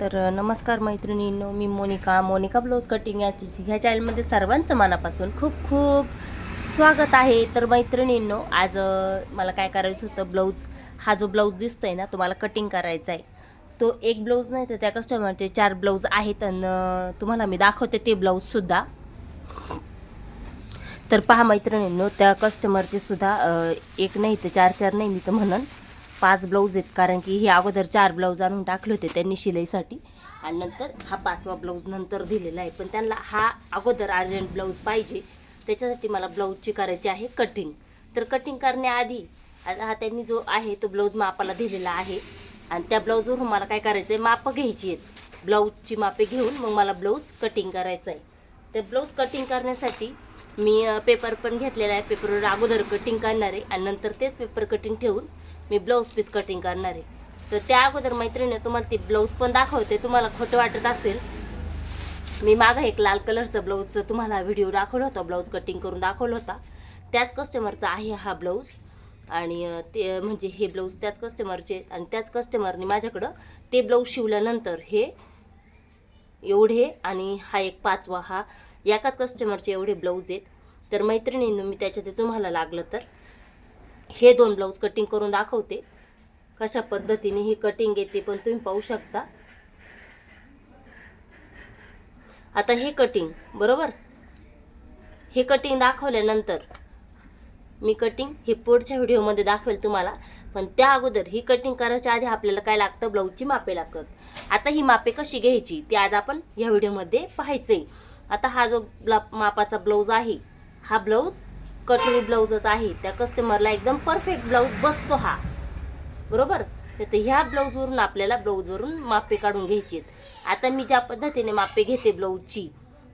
तर नमस्कार मैत्रिणींनो मी मोनिका. मोनिका ब्लाऊज कटिंग या ह्या चॅनलमध्ये सर्वांचं मनापासून खूप खूप स्वागत आहे. तर मैत्रिणींनो आज मला काय करायचं होतं ब्लाऊज हा जो ब्लाऊज दिसतोय ना तुम्हाला कटिंग करायचा आहे. तो एक ब्लाऊज नाही तर त्या कस्टमरचे चार ब्लाऊज आहेत आणि तुम्हाला मी दाखवते ते ब्लाऊजसुद्धा तर पहा मैत्रिणींनो त्या कस्टमरचे सुद्धा एक नाही तर चार चार नाही मी तर म्हणन. पाच ब्लाऊज आहेत कारण की हे अगोदर चार ब्लाऊज आणून टाकले होते त्यांनी शिलाईसाठी. आणि नंतर हा पाचवा ब्लाऊज नंतर दिलेला आहे. पण त्यांना हा अगोदर अर्जंट ब्लाऊज पाहिजे. त्याच्यासाठी मला ब्लाऊजची करायची आहे कटिंग. तर कटिंग करण्याआधी हा त्यांनी जो आहे तो ब्लाऊज मापाला दिलेला आहे. आणि त्या ब्लाऊजवरून मला काय करायचं आहे मापं घ्यायची आहेत. ब्लाऊजची मापे घेऊन मग मला ब्लाऊज कटिंग करायचं आहे. तर ब्लाऊज कटिंग करण्यासाठी मी पेपर पण घेतलेला आहे. पेपरवर अगोदर कटिंग करणार आहे. आणि नंतर तेच पेपर कटिंग ठेवून मी ब्लाऊज पीस कटिंग करणार आहे. तर त्या अगोदर मैत्रिणी तुम्हाला ती ब्लाऊज पण दाखवते तुम्हाला खोटं वाटत असेल. मी मागं एक लाल कलरचं ब्लाऊजचं तुम्हाला व्हिडिओ दाखवला होता ब्लाऊज कटिंग करून दाखवला होता. त्याच कस्टमरचा आहे हा ब्लाऊज आणि ते म्हणजे हे ब्लाऊज त्याच कस्टमरचे आणि त्याच कस्टमरने माझ्याकडं ते ब्लाऊज शिवल्यानंतर हे एवढे आणि हा एक पाचवा हा एकाच कस्टमरचे एवढे ब्लाऊज आहेत. तर मैत्रिणींनी मी त्याच्यात तुम्हाला लागलं तर हे दोन ब्लाऊज कटिंग करून दाखवते. कशा पद्धतीने ही कटिंग येते पण तुम्ही पाहू शकता. आता हे कटिंग बरोबर? हे कटिंग दाखवल्यानंतर मी कटिंग हे पुढच्या व्हिडिओमध्ये दाखवेल तुम्हाला. पण त्या अगोदर ही कटिंग करायच्या आधी आपल्याला काय लागतं? ब्लाऊजची मापे लागतात. आता ही मापे कशी घ्यायची? ती आज आपण या व्हिडिओमध्ये पाहायचंय. आता हा जो ब्ला मापाचा ब्लाऊज आहे हा ब्लाऊज कटोरी ब्लाऊजच आहे. त्या कस्टमरला एकदम परफेक्ट ब्लाऊज बसतो हा. बरोबर? तर ह्या ब्लाऊजवरून आपल्याला ब्लाऊजवरून मापे काढून घ्यायची आहेत आता मी ज्या पद्धतीने मापे घेते ब्लाऊजची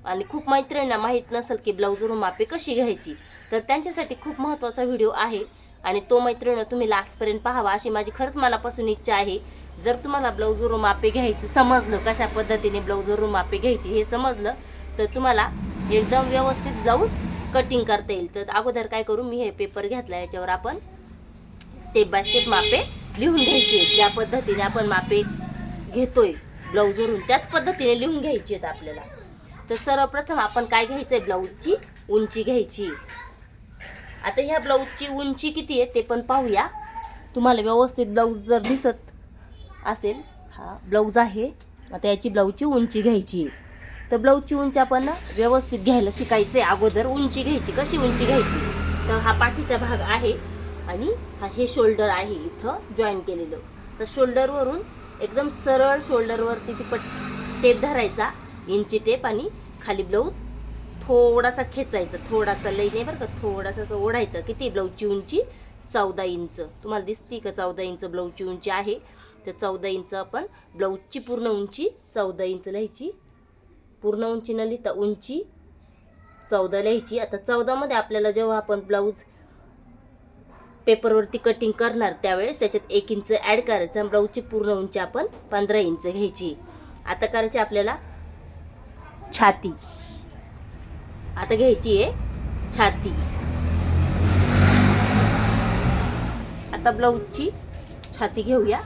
आणि खूप मैत्रिणींना माहीत नसेल की ब्लाऊजवरून मापे कशी घ्यायची तर त्यांच्यासाठी खूप महत्त्वाचा व्हिडिओ आहे. आणि तो मैत्रिणी तुम्ही लास्टपर्यंत पाहावा अशी माझी खरंच मनापासून इच्छा आहे. जर तुम्हाला ब्लाऊजवरून मापे घ्यायचं समजलं कशा पद्धतीने ब्लाऊजवरून मापे घ्यायची हे समजलं तर तुम्हाला एकदम व्यवस्थित ब्लाऊज कटिंग करता येईल. तर अगोदर काय करू मी हे पेपर घेतला याच्यावर आपण स्टेप बाय स्टेप मापे लिहून घ्यायची ज्या पद्धतीने आपण मापे घेतोय ब्लाऊजवरून त्याच पद्धतीने लिहून घ्यायची आहेत आपल्याला. तर सर्वप्रथम आपण काय घ्यायचं आहे ब्लाऊजची उंची घ्यायची. आता ह्या ब्लाऊजची उंची किती आहे ते पण पाहूया. तुम्हाला व्यवस्थित ब्लाऊज जर दिसत असेल हा ब्लाऊज आहे. आता याची ब्लाऊजची उंची घ्यायची आहे. तर ब्लाऊजची उंची आपण व्यवस्थित घ्यायला शिकायचं आहे अगोदर उंची घ्यायची. कशी उंची घ्यायची? तर हा पाठीचा भाग आहे आणि हा हे शोल्डर आहे इथं जॉईन केलेलं. तर शोल्डरवरून एकदम सरळ शोल्डरवरती ती पट टेप धरायचा इंची टेप आणि खाली ब्लाऊज थोडासा खेचायचा. थोडासा लई नाही बरं का थोडासा असं ओढायचं. किती ब्लाऊजची उंची? चौदा इंच. तुम्हाला दिसती का चौदा इंच ब्लाऊजची उंची आहे? तर चौदा इंच आपण ब्लाऊजची पूर्ण उंची चौदा इंच लिहायची. पूर्ण उंची न लिहिता उंची चौदा लिहायची. आता चौदामध्ये आपल्याला जेव्हा आपण ब्लाऊज पेपरवरती कटिंग करणार त्यावेळेस त्याच्यात एक इंच ॲड करायचं आणि ब्लाऊजची पूर्ण उंची आपण पंधरा इंच घ्यायची. आता करायची आपल्याला छाती. आता घ्यायची आहे छाती. आता ब्लाऊजची छाती घेऊया.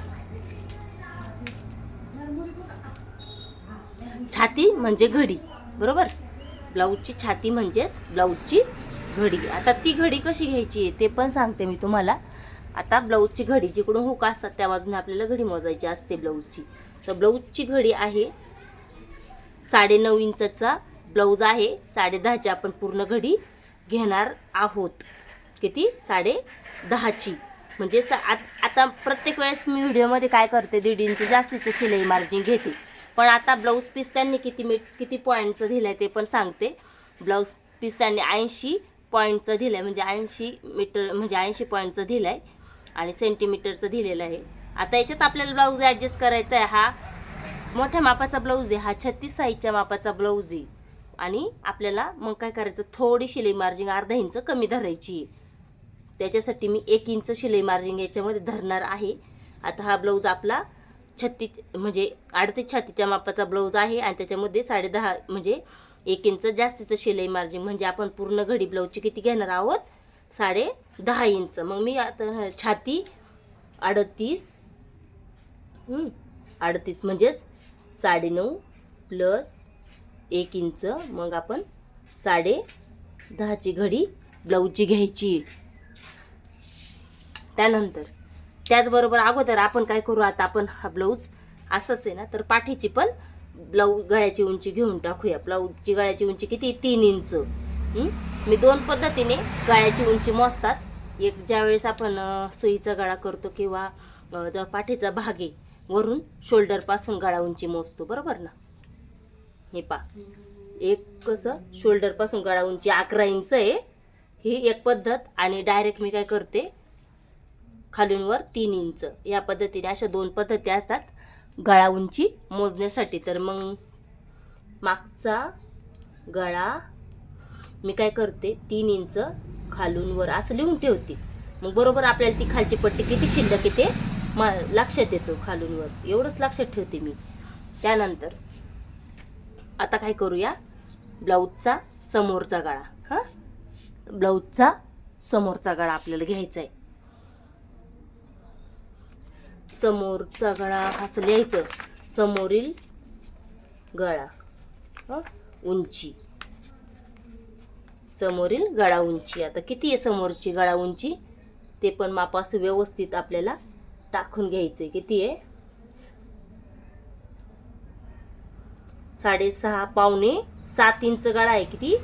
छाती म्हणजे घडी बरोबर? ब्लाऊजची छाती म्हणजेच ब्लाऊजची घडी. आता ती घडी कशी घ्यायची आहे ते पण सांगते मी तुम्हाला. आता ब्लाऊजची घडी जिकडून हुक असतात त्या बाजूने आपल्याला घडी मोजायची असते ब्लाऊजची. तर ब्लाऊजची घडी आहे साडे नऊ ब्लाऊज आहे साडे दहाची आपण पूर्ण घडी घेणार आहोत. किती? साडे दहाची. म्हणजे स आत- आता प्रत्येक वेळेस मी व्हिडिओमध्ये काय करते दीड इंच जास्तीचं शिलाई मार्जिन घेते. पण आता ब्लाऊज पीस त्यांनी किती मीट किती पॉईंटचं दिलं आहे ते पण सांगते. ब्लाऊज पीस त्यांनी ऐंशी पॉईंटचं दिलं आहे म्हणजे ऐंशी मीटर म्हणजे ऐंशी पॉईंटचं दिलं आहे आणि सेंटीमीटरचं दिलेलं आहे. आता याच्यात आपल्याला ब्लाऊज ॲडजस्ट करायचा आहे हा मोठ्या मापाचा ब्लाऊज आहे हा छत्तीस साईजच्या मापाचा ब्लाऊज आहे. आणि आपल्याला मग काय करायचं? थोडी शिलाई मार्जिंग अर्धा इंच कमी धरायची आहे. त्याच्यासाठी मी एक इंच शिलाई मार्जिंग याच्यामध्ये धरणार आहे. आता हा ब्लाऊज आपला छत्तीस म्हणजे अडतीस छातीच्या मापाचा ब्लाऊज आहे आणि त्याच्यामध्ये साडे दहा म्हणजे एक इंच जास्तीचं शिलाई मार्जिन म्हणजे आपण पूर्ण घडी ब्लाऊजची किती घेणार आहोत? साडे दहा इंच. मग मी आता छाती अडतीस. अडतीस म्हणजेच साडेनऊ प्लस एक इंच. मग आपण साडे दहाची घडी ब्लाऊजची घ्यायची. त्यानंतर त्याचबरोबर अगोदर आपण काय करू आता आपण हा ब्लाऊज असंच आहे ना तर पाठीची पण ब्लाऊज गळ्याची उंची घेऊन टाकूया. ब्लाऊजची गळ्याची उंची किती? तीन इंच. मी दोन पद्धतीने गळ्याची उंची मोजतात. एक ज्यावेळेस आपण सुईचा गळा करतो किंवा जेव्हा पाठीचा भाग आहे वरून शोल्डरपासून गळा उंची मोजतो बरोबर ना? हे पा एक कसं? शोल्डरपासून गळा उंची अकरा इंच आहे. ही एक पद्धत आणि डायरेक्ट मी काय करते खालूनवर तीन इंच. या पद्धतीने अशा दोन पद्धती असतात. गळा उंची मोजण्यासाठी. तर मग मागचा गळा मी काय करते? तीन इंच खालून वर असं लिहून ठेवते. मग बरोबर आपल्याला ती खालची पट्टी किती शिल्लक येते म लक्षात येतो खालून वर एवढंच लक्षात ठेवते मी. त्यानंतर आता काय करूया? ब्लाऊजचा समोरचा गळा. हां? ब्लाऊजचा समोरचा गळा आपल्याला घ्यायचा आहे समोरचा गळा असं लिहायचं समोरील गळा उंची. समोरील गळा उंची. आता किती आहे समोरची गळा उंची? ते पण माप असं व्यवस्थित आपल्याला टाकून घ्यायचं आहे किती आहे? साडेसहा पावणे सात इंच गळा आहे. किती?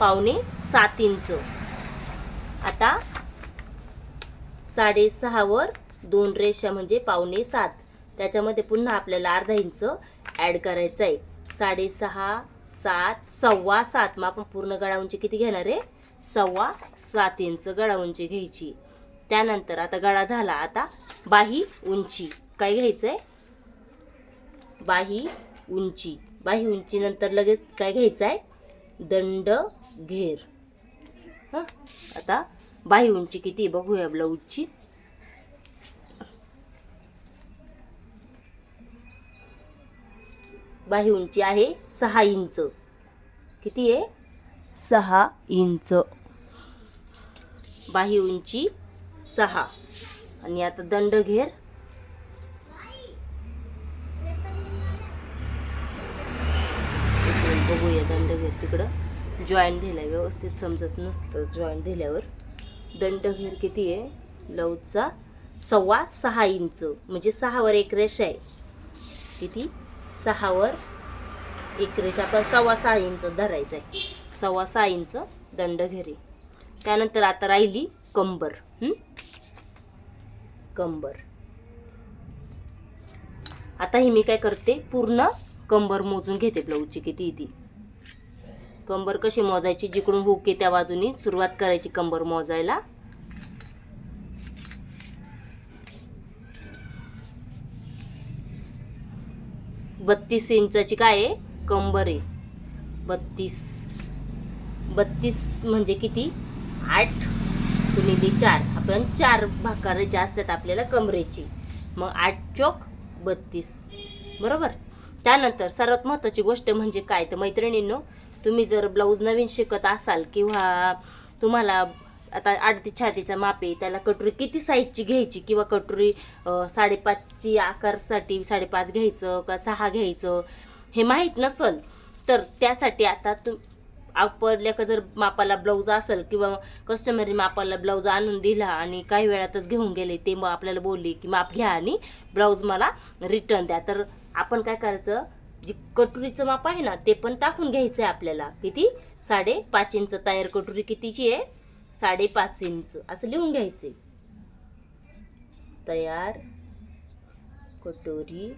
पावणे सात इंच. आता साडेसहावर दोन रेषा म्हणजे पावणे सात. त्याच्यामध्ये पुन्हा आपल्याला अर्धा इंच ॲड करायचं आहे साडेसहा सात सव्वा सात. मग आपण पूर्ण गळा उंची किती घेणार आहे? सव्वा सात इंच गळा उंची घ्यायची. त्यानंतर आता गळा झाला आता बाही उंची. काय घ्यायचं आहे बाही उंची. बाही उंचीनंतर लगेच काय घ्यायचं आहे दंड घेर. हां? आता बाही उंची किती बघूया ब्लाऊजची बाही उंची आहे सहा इंच. किती आहे? सहा इंच. बाही उंची सहा. आणि आता दंड घेर. बघूया दंड घेर तिकडं. जॉईंट दिलाय व्यवस्थित समजत नसतं जॉईंट दिल्यावर. दंड घेर किती आहे? ब्लाऊजचा सव्वा सहा इंच. म्हणजे सहावर एक रेषा आहे. किती? सहावर एक रेषा आपण सव्वा सहा इंच धरायचं आहे सव्वा सहा इंच दंड घेरी. त्यानंतर आता राहिली कंबर. कंबर. आता ही मी काय करते? पूर्ण कंबर मोजून घेते ब्लाऊजची किती ती. कंबर कशी मोजायची? जिकडून हुक आहे त्या बाजूनी सुरुवात करायची कंबर मोजायला. बत्तीस इंचाची काय आहे? कंबर आहे. बत्तीस. बत्तीस म्हणजे किती? आठ गुणिले चार. आपण चार भाकार जास्त आहेत आपल्याला कमरेची. मग आठ चोक बत्तीस. बरोबर? त्यानंतर सर्वात महत्त्वाची गोष्ट म्हणजे काय? तर मैत्रिणींनो तुम्ही जर ब्लाऊज नवीन शिकत असाल किंवा तुम्हाला आता आडती छातीचा माप आहे त्याला कटोरी किती साईजची घ्यायची किंवा कटोरी साडेपाचची आकारसाठी साडेपाच घ्यायचं का सहा घ्यायचं हे माहीत नसल तर त्यासाठी आता तू आपल्या का जर मापाला ब्लाऊज असेल किंवा कस्टमरने मापाला ब्लाऊज आणून दिला आणि काही वेळातच घेऊन गेले ते मग आपल्याला बोलले की माप घ्या आणि ब्लाऊज मला रिटर्न द्या. तर आपण काय करायचं जी कटोरीचं माप आहे ना ते पण टाकून घ्यायचं आहे आपल्याला. किती? साडेपाच इंच तयार कटोरी कितीची आहे? साडेपाच इंच. असं लिहून घ्यायचे. तयार. कटोरी.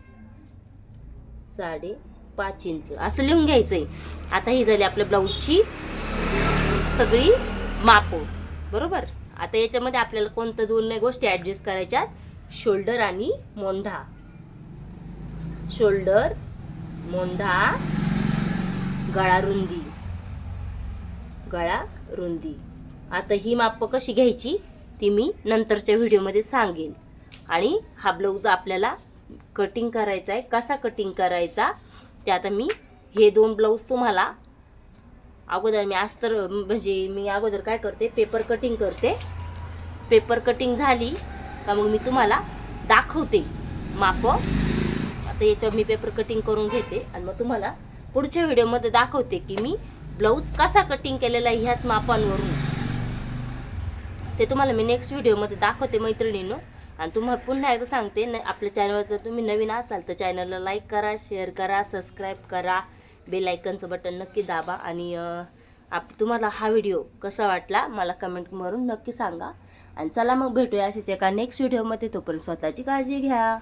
साडे पाच इंच. असं लिहून घ्यायचंय. आता ही झाली आपल्या ब्लाऊजची सगळी माप. बरोबर? आता याच्यामध्ये आपल्याला कोणत्या दोन नाही गोष्टी ॲडजस्ट करायच्यात? शोल्डर आणि मोंढा. शोल्डर मोंढा गळा रुंदी गळा रुंदी आता ही मापं कशी घ्यायची ती मी नंतरच्या व्हिडिओमध्ये सांगेन. आणि हा ब्लाऊज आपल्याला कटिंग करायचा आहे. कसा कटिंग करायचा? ते आता मी हे दोन ब्लाऊज तुम्हाला अगोदर मी अस्तर म्हणजे मी अगोदर काय करते? पेपर कटिंग करते. पेपर कटिंग झाली का मग मी तुम्हाला दाखवते माप. आता याच्यावर मी पेपर कटिंग करून घेते आणि मग तुम्हाला पुढच्या व्हिडिओमध्ये दाखवते की मी ब्लाऊज कसा कटिंग केलेला आहे ह्याच मापांवरून. ते तुम्हाला मी नेक्स्ट व्हिडिओमध्ये दाखवते मैत्रिणींनो. आणि तुम्हाला पुन्हा एकदा सांगते न आपल्या चॅनलवर जर तुम्ही नवीन असाल तर चॅनलला लाईक करा शेअर करा सबस्क्राईब करा. बेल आयकनचं बटन नक्की दाबा. आणि आप तुम्हाला हा व्हिडिओ कसा वाटला मला कमेंट कमेंटवरून नक्की सांगा. आणि चला मग भेटूया अशीच एका नेक्स्ट व्हिडिओमध्ये तोपर्यंत स्वतःची काळजी घ्या.